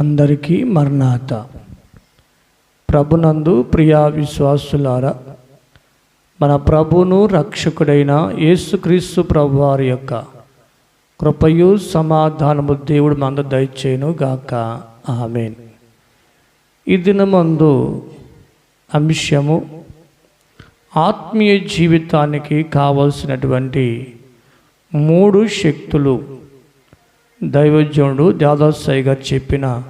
అందరికీ మర్నాత ప్రభునందు ప్రియా విశ్వాసులారా మన ప్రభును రక్షకుడైన యేసుక్రీస్తు ప్రభు వారి యొక్క కృపయు సమాధానము దేవుడు మంద దయచేను గాక. ఆమెన్. ఈ దినమందు అంశము ఆత్మీయ జీవితానికి కావలసినటువంటి మూడు శక్తులు దైవజ్ఞుడు దాదాసాయి గారు చెప్పిన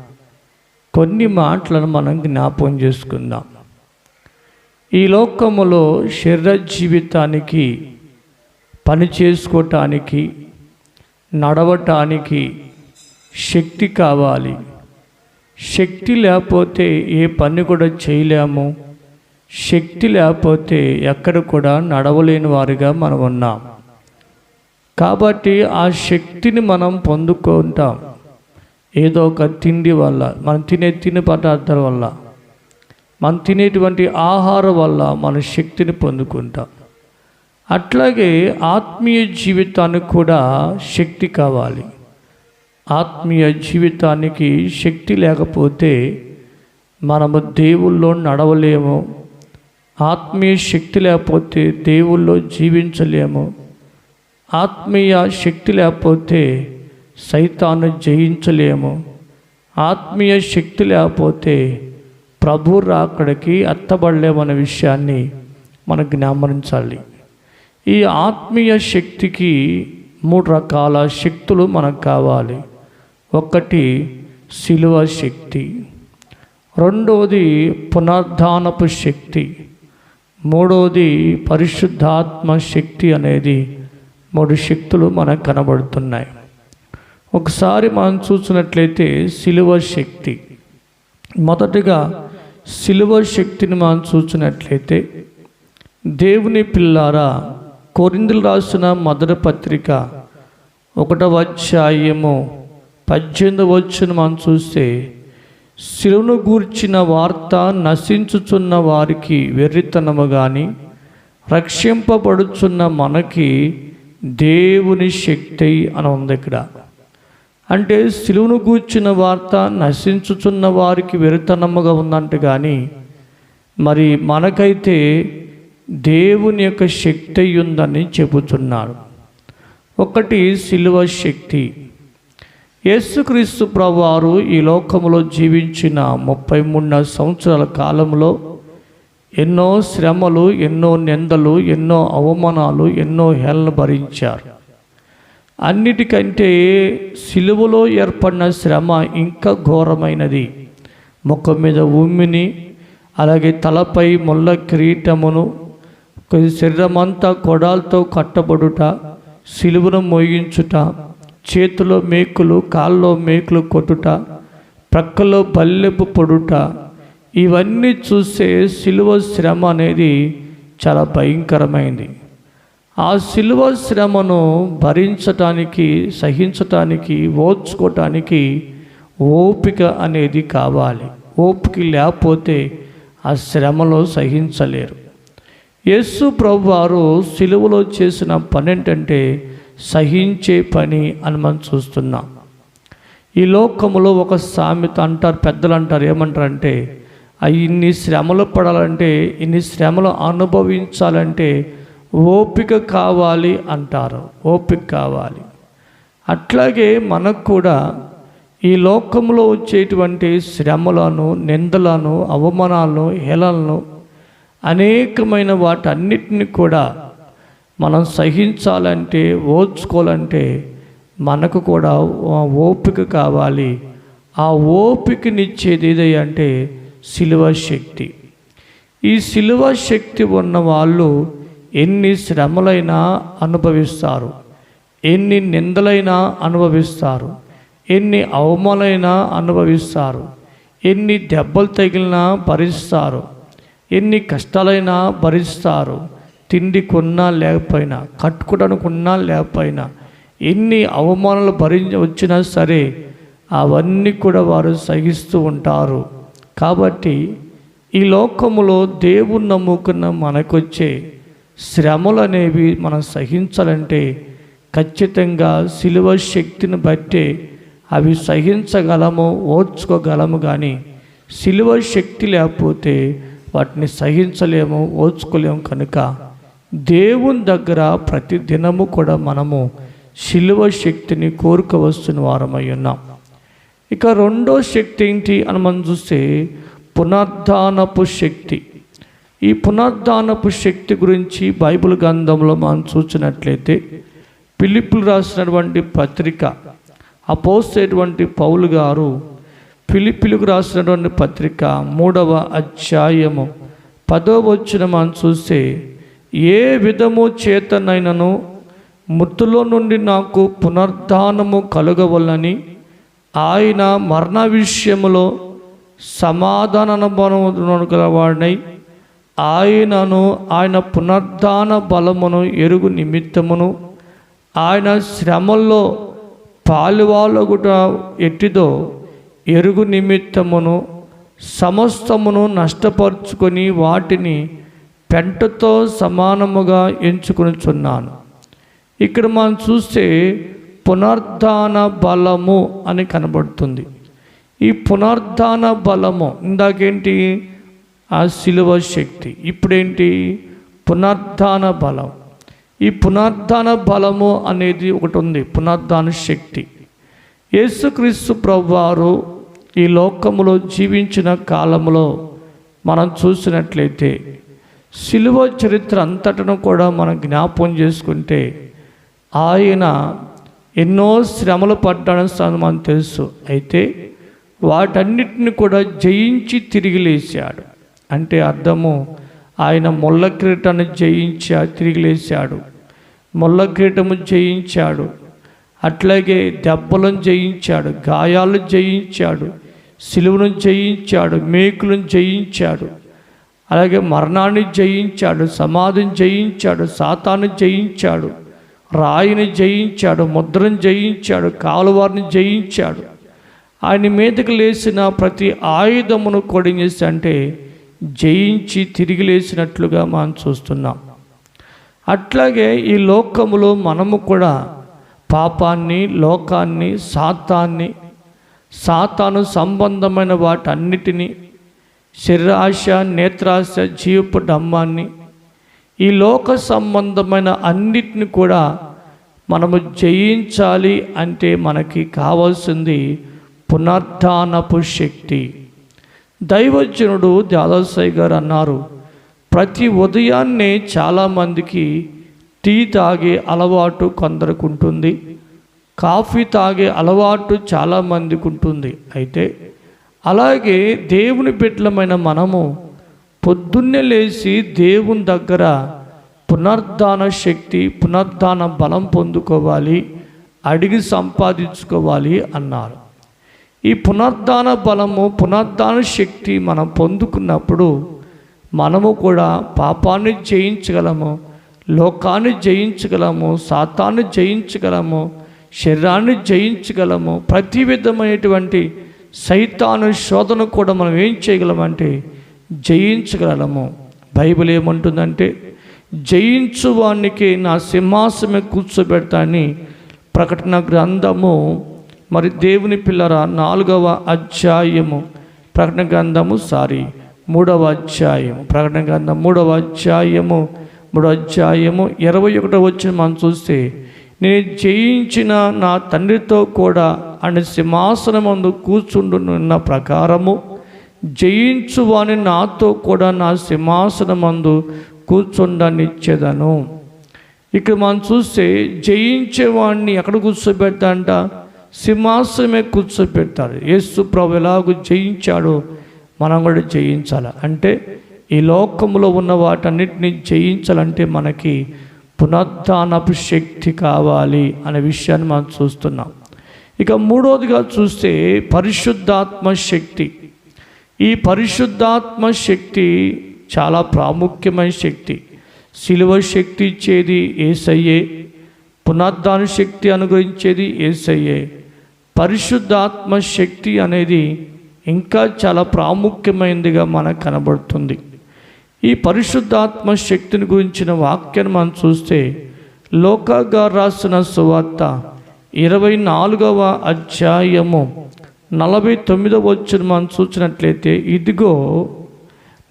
కొన్ని మాటలను మనం జ్ఞాపకం చేసుకుందాం. ఈ లోకములో శరీర జీవితానికి పని చేసుకోవటానికి నడవటానికి శక్తి కావాలి. శక్తి లేకపోతే ఏ పని కూడా చేయలేము. శక్తి లేకపోతే ఎక్కడ కూడా నడవలేని వారిగా మనం ఉన్నాం. కాబట్టి ఆ శక్తిని మనం పొందుకుంటాం. ఏదో ఒక తిండి వల్ల మనం తినే తినే పదార్థాల వల్ల మనం తినేటువంటి ఆహారం వల్ల మన శక్తిని పొందుకుంటాం. అట్లాగే ఆత్మీయ జీవితానికి కూడా శక్తి కావాలి. ఆత్మీయ జీవితానికి శక్తి లేకపోతే మనము దేవుల్లో నడవలేము. ఆత్మీయ శక్తి లేకపోతే దేవుల్లో జీవించలేము. ఆత్మీయ శక్తి లేకపోతే సైతాన్ని జయించలేము. ఆత్మీయ శక్తి లేకపోతే ప్రభు రాకడికి అత్తబడలేమన్న విషయాన్ని మనం జ్ఞాపరించాలి. ఈ ఆత్మీయ శక్తికి మూడు రకాల శక్తులు మనకు కావాలి. ఒకటి శిలువ శక్తి. రెండవది పునర్ధానపు శక్తి. మూడవది పరిశుద్ధాత్మ శక్తి అనేది మూడు శక్తులు మనకు కనబడుతున్నాయి. ఒకసారి మనం చూసినట్లయితే సిలువ శక్తి. మొదటిగా సిలువ శక్తిని మనం చూసినట్లయితే దేవుని పిల్లారా కొరిందులు రాసిన మొదటి పత్రిక ఒకటవ అధ్యాయము పద్దెనిమిది వచ్చిన మనం చూస్తే శిలువను గూర్చిన వార్త నశించుచున్న వారికి వెర్రితనము కానీ రక్షింపబడుచున్న మనకి దేవుని శక్తి అని ఉంది ఇక్కడ. అంటే శిలువును గూర్చిన వార్త నశించుచున్న వారికి వెరితనమ్మగా ఉందంట కానీ మరి మనకైతే దేవుని యొక్క శక్తి ఉందని చెబుతున్నారు. ఒకటి శిలువ శక్తి. యేసుక్రీస్తు ప్రభువారు ఈ లోకంలో జీవించిన ముప్పై మూడు సంవత్సరాల కాలంలో ఎన్నో శ్రమలు ఎన్నో నిందలు ఎన్నో అవమానాలు ఎన్నో హేళన భరించారు. అన్నిటికంటే సిలువలో ఏర్పడిన శ్రమ ఇంకా ఘోరమైనది. ముఖం మీద ఉమ్మిని అలాగే తలపై ముళ్ళ కిరీటమును శరీరమంతా కొడాలతో కట్టబడుట సిలువను మోయించుట చేతిలో మేకులు కాల్లో మేకులు కొట్టుట ప్రక్కలో బల్లెపు పొడుట ఇవన్నీ చూస్తే సిలువ శ్రమ అనేది చాలా భయంకరమైంది. ఆ సిలువ శ్రమను భరించటానికి సహించటానికి ఓర్చుకోవటానికి ఓపిక అనేది కావాలి. ఓపిక లేకపోతే ఆ శ్రమలో సహించలేరు. యేసు ప్రభు వారు సిలువలో చేసిన పని ఏంటంటే సహించే పని అని మనం చూస్తున్నాం. ఈ లోకములో ఒక సామెత అంటారు పెద్దలు అంటారు ఏమంటారంటే ఇన్ని శ్రమలు పడాలంటే ఇన్ని శ్రమలు అనుభవించాలంటే ఓపిక కావాలి అంటారు. ఓపిక కావాలి. అట్లాగే మనకు కూడా ఈ లోకంలో వచ్చేటువంటి శ్రమలను నిందలను అవమానాలను హేళలను అనేకమైన వాటన్నిటిని కూడా మనం సహించాలంటే ఓర్చుకోవాలంటే మనకు కూడా ఓపిక కావాలి. ఆ ఓపికనిచ్చేది ఏదంటే శిలువ శక్తి. ఈ శిలువ శక్తి ఉన్న వాళ్ళు ఎన్ని శ్రమలైనా అనుభవిస్తారు. ఎన్ని నిందలైనా అనుభవిస్తారు. ఎన్ని అవమానైనా అనుభవిస్తారు. ఎన్ని దెబ్బలు తగిలినా భరిస్తారు. ఎన్ని కష్టాలైనా భరిస్తారు. తిండి కొన్నా లేకపోయినా కట్టుకోవడానికి ఉన్నా లేకపోయినా ఎన్ని అవమానాలు భరించ వచ్చినా సరే అవన్నీ కూడా వారు సహిస్తూ ఉంటారు. కాబట్టి ఈ లోకములో దేవుని నమ్ముకున్న మనకొచ్చే శ్రమలు అనేవి మనం సహించాలంటే ఖచ్చితంగా సిలువ శక్తిని బట్టే అవి సహించగలము ఓర్చుకోగలము కానీ సిలువ శక్తి లేకపోతే వాటిని సహించలేము ఓర్చుకోలేము కనుక దేవుని దగ్గర ప్రతి దినము కూడా మనము శిలువ శక్తిని కోరుకోవస్తున్న వారమై ఉన్నాం. ఇక రెండో శక్తి ఏంటి అని మనం చూస్తే పునర్ధానపు శక్తి. ఈ పునర్ధానపు శక్తి గురించి బైబిల్ గ్రంథంలో మనం చూసినట్లయితే పిలిపులు రాసినటువంటి పత్రిక అపోసేటువంటి పౌలు గారు పిలిపిలుకు రాసినటువంటి పత్రిక మూడవ అధ్యాయము పదో వచ్చిన మనం చూస్తే ఏ విధము చేతనైనను మృతులో నుండి నాకు పునర్ధానము కలుగవలని ఆయన మరణ విషయములో సమాధాన గలవాడినై ఆయనను ఆయన పునర్ధాన బలమును ఎరుగు నిమిత్తమును ఆయన శ్రమల్లో పాలువాలగుట ఎట్టిదో ఎరుగు నిమిత్తమును సమస్తమును నష్టపరుచుకొని వాటిని పెంటతో సమానముగా ఎంచుకొనిచున్నాను. ఇక్కడ మనం చూస్తే పునర్ధాన బలము అని కనబడుతుంది. ఈ పునర్ధాన బలము ఇందాకేంటి? ఆ శిలువ శక్తి. ఇప్పుడేంటి? పునర్ధాన బలం. ఈ పునర్ధాన బలము అనేది ఒకటి ఉంది పునర్ధాన శక్తి. యేసుక్రీస్తు ప్రభువారు ఈ లోకములో జీవించిన కాలంలో మనం చూసినట్లయితే శిలువ చరిత్ర అంతటను కూడా మనం జ్ఞాపం చేసుకుంటే ఆయన ఎన్నో శ్రమలు పడ్డాడని అని తెలుసు. అయితే వాటన్నిటిని కూడా జయించి తిరిగి లేచాడు. అంటే అర్థము ఆయన ముళ్ళ కిరీటాన్ని జయించా తిరిగి లేచాడు. ముళ్ళ కిరీటము జయించాడు. అట్లాగే దెబ్బలను జయించాడు గాయాలను జయించాడు సిలువను జయించాడు మేకులను జయించాడు. అలాగే మరణాన్ని జయించాడు సమాధిని జయించాడు సాతాన్ని జయించాడు. రాయిని జయించాడు ముద్రను జయించాడు కాలువారిని జయించాడు. ఆయన మీదకి లేచిన ప్రతి ఆయుధమును కొడిగేసి అంటే జయించి తిరిగి లేచినట్లుగా మనం చూస్తున్నాం. అట్లాగే ఈ లోకములో మనము కూడా పాపాన్ని లోకాన్ని సాతాన్ని సాతాను సంబంధమైన వాటన్నిటినీ శరీరాశ నేత్రాశ జీవపు డమ్మాన్ని ఈ లోక సంబంధమైన అన్నిటిని కూడా మనము జయించాలి అంటే మనకి కావాల్సింది పునర్ధానపు శక్తి. దైవజనుడు దాదాసాయి గారు అన్నారు ప్రతి ఉదయాన్నే చాలామందికి టీ తాగే అలవాటు కొందరికి ఉంటుంది. కాఫీ తాగే అలవాటు చాలామందికి ఉంటుంది. అయితే అలాగే దేవుని బిడ్డలమైన మనము పొద్దున్నే లేచి దేవుని దగ్గర పునర్ధాన శక్తి పునర్ధాన బలం పొందుకోవాలి అడిగి సంపాదించుకోవాలి అన్నారు. ఈ పునర్ధాన బలము పునర్ధాన శక్తి మనం పొందుకున్నప్పుడు మనము కూడా పాపాన్ని జయించగలము లోకాన్ని జయించగలము సాతాన్ని జయించగలము శరీరాన్ని జయించగలము ప్రతి విధమైనటువంటి సైతాను శోధన కూడా మనం ఏం చేయగలమంటే జయించగలము. బైబిల్ ఏమంటుందంటే జయించు వానికి నా సింహాసమే కూర్చోబెడతాని ప్రకటన గ్రంథము. మరి దేవుని పిల్లర నాలుగవ అధ్యాయము. ప్రకటన గ్రంథము సారీ మూడవ అధ్యాయము. ప్రకటన గ్రంథం మూడవ అధ్యాయము. మూడవ అధ్యాయము ఇరవై ఒకటో వచ్చిన మనం చూస్తే నేను జయించిన నా తండ్రితో కూడా ఆయన సింహాసనమందు కూర్చుండున్న ప్రకారము జయించువాని నాతో కూడా నా సింహాసనమందు కూర్చుండనిచ్చేదను. ఇక్కడ మనం చూస్తే జయించేవాడిని ఎక్కడ కూర్చోబెడతాడంట? సింహాసనమే కూర్చోబెడతాడు. యేసు ప్రభు ఎలాగో జయించాడో మనం కూడా జయించాలి. అంటే ఈ లోకంలో ఉన్న వాటన్నిటిని జయించాలంటే మనకి పునరుద్ధానపు శక్తి కావాలి అనే విషయాన్ని మనం చూస్తున్నాం. ఇక మూడవదిగా చూస్తే పరిశుద్ధాత్మ శక్తి ఈ పరిశుద్ధాత్మ శక్తి చాలా ప్రాముఖ్యమైన శక్తి. శిలువ శక్తి ఇచ్చేది ఏసయ్యే పునర్ధాన శక్తి అనుగ్రహించేది ఏసయ్యే. పరిశుద్ధాత్మ శక్తి అనేది ఇంకా చాలా ప్రాముఖ్యమైనదిగా మనకు కనబడుతుంది. ఈ పరిశుద్ధాత్మ శక్తిని గురించిన వాక్యాన్ని మనం చూస్తే లోకాగా రాసిన సువార్త ఇరవై నాలుగవ అధ్యాయము నలభై తొమ్మిదో వచ్చిన మనం చూసినట్లయితే ఇదిగో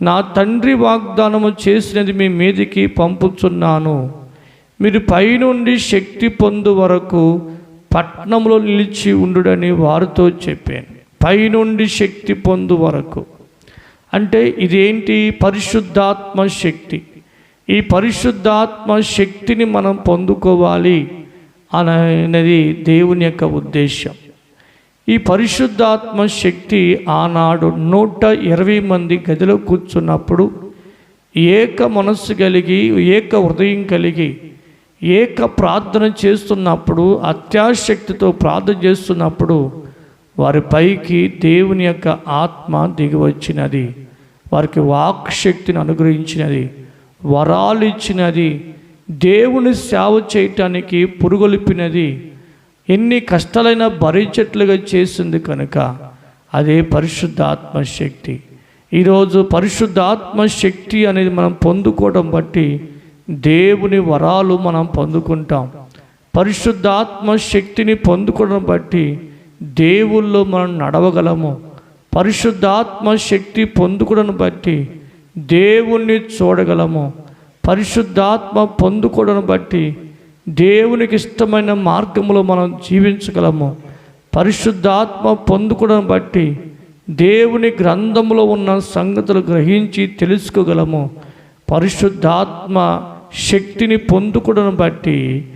నా తండ్రి వాగ్దానము చేసినది మీ మీదికి పంపుచున్నాను. మీరు పైనుండి శక్తి పొందు వరకు పట్నంలో నిలిచి ఉండుడని వారితో చెప్పాను. పైనుండి శక్తి పొందు వరకు. అంటే ఇదేంటి? పరిశుద్ధాత్మ శక్తి. ఈ పరిశుద్ధాత్మ శక్తిని మనం పొందుకోవాలి అనేది దేవుని యొక్క ఉద్దేశం ఈ పరిశుద్ధాత్మ శక్తి ఆనాడు నూట ఇరవై మంది గదిలో కూర్చున్నప్పుడు ఏక మనస్సు కలిగి ఏక హృదయం కలిగి ఏక ప్రార్థన చేస్తున్నప్పుడు అత్యాశక్తితో ప్రార్థన చేస్తున్నప్పుడు వారి పైకి దేవుని యొక్క ఆత్మ దిగివచ్చినది. వారికి వాక్ శక్తిని అనుగ్రహించినది. వరాలు ఇచ్చినది దేవుని సేవ చేయటానికి పురుగొలిపినది. ఎన్ని కష్టాలైనా భరించట్లుగా చేసింది కనుక అదే పరిశుద్ధాత్మ శక్తి ఈరోజు పరిశుద్ధాత్మ శక్తి అనేది మనం పొందుకోవడం బట్టి దేవుని వరాలు మనం పొందుకుంటాం. పరిశుద్ధాత్మ శక్తిని పొందుకోవడం బట్టి దేవుల్లో మనం నడవగలము. పరిశుద్ధాత్మ శక్తి పొందుకోవడం బట్టి దేవుణ్ణి చూడగలము. పరిశుద్ధాత్మ పొందుకోవడం బట్టి దేవునికి ఇష్టమైన మార్గంలో మనం జీవించగలము. పరిశుద్ధాత్మ పొందుకోవడం బట్టి దేవుని గ్రంథంలో ఉన్న సంగతులు గ్రహించి తెలుసుకోగలము. పరిశుద్ధాత్మ శక్తిని పొందుకోవడం బట్టి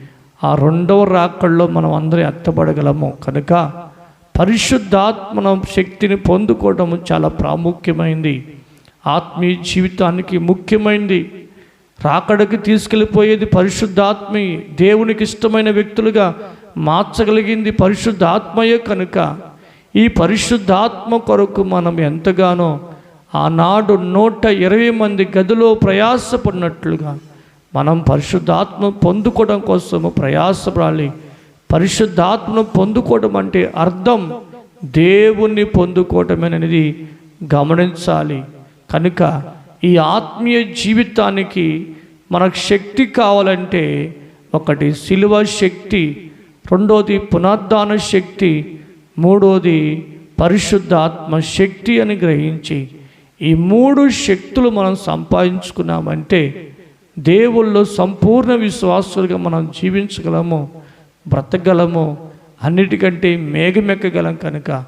ఆ రెండవ రాకల్లో మనం అందరం ఎత్తబడగలము. కనుక పరిశుద్ధాత్మన శక్తిని పొందుకోవడం చాలా ప్రాముఖ్యమైంది. ఆత్మీయ జీవితానికి ముఖ్యమైనది రాకడికి తీసుకెళ్ళిపోయేది పరిశుద్ధాత్మే దేవునికి ఇష్టమైన వ్యక్తులుగా మార్చగలిగింది పరిశుద్ధాత్మయే కనుక. ఈ పరిశుద్ధాత్మ కొరకు మనం ఎంతగానో ఆనాడు నూట ఇరవై మంది గదిలో ప్రయాసపడినట్లుగా మనం పరిశుద్ధాత్మ పొందుకోవడం కోసము ప్రయాసపడాలి. పరిశుద్ధాత్మను పొందుకోవడం అంటే అర్థం దేవుణ్ణి పొందుకోవటమేనది గమనించాలి. కనుక ఈ ఆత్మీయ జీవితానికి మనకు శక్తి కావాలంటే ఒకటి శిలువ శక్తి రెండోది పునరుద్ధాన శక్తి మూడోది పరిశుద్ధాత్మ శక్తి అని గ్రహించి ఈ మూడు శక్తులు మనం సంపాదించుకున్నామంటే దేవుల్లో సంపూర్ణ విశ్వాసులుగా మనం జీవించగలము బ్రతకగలము అన్నిటికంటే మేఘమెక్కగలం కనుక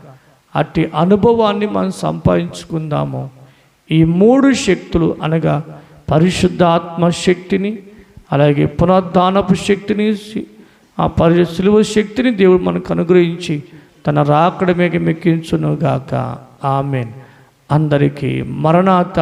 అట్టి అనుభవాన్ని మనం సంపాదించుకుందాము. ఈ మూడు శక్తులు అనగా పరిశుద్ధాత్మ శక్తిని అలాగే పునరుద్ధానపు శక్తిని ఆ పరి శిలువ శక్తిని దేవుడు మనకు అనుగ్రహించి తన రాకడ మీద మెక్కించునుగాక. ఆమెన్. అందరికీ మరణాత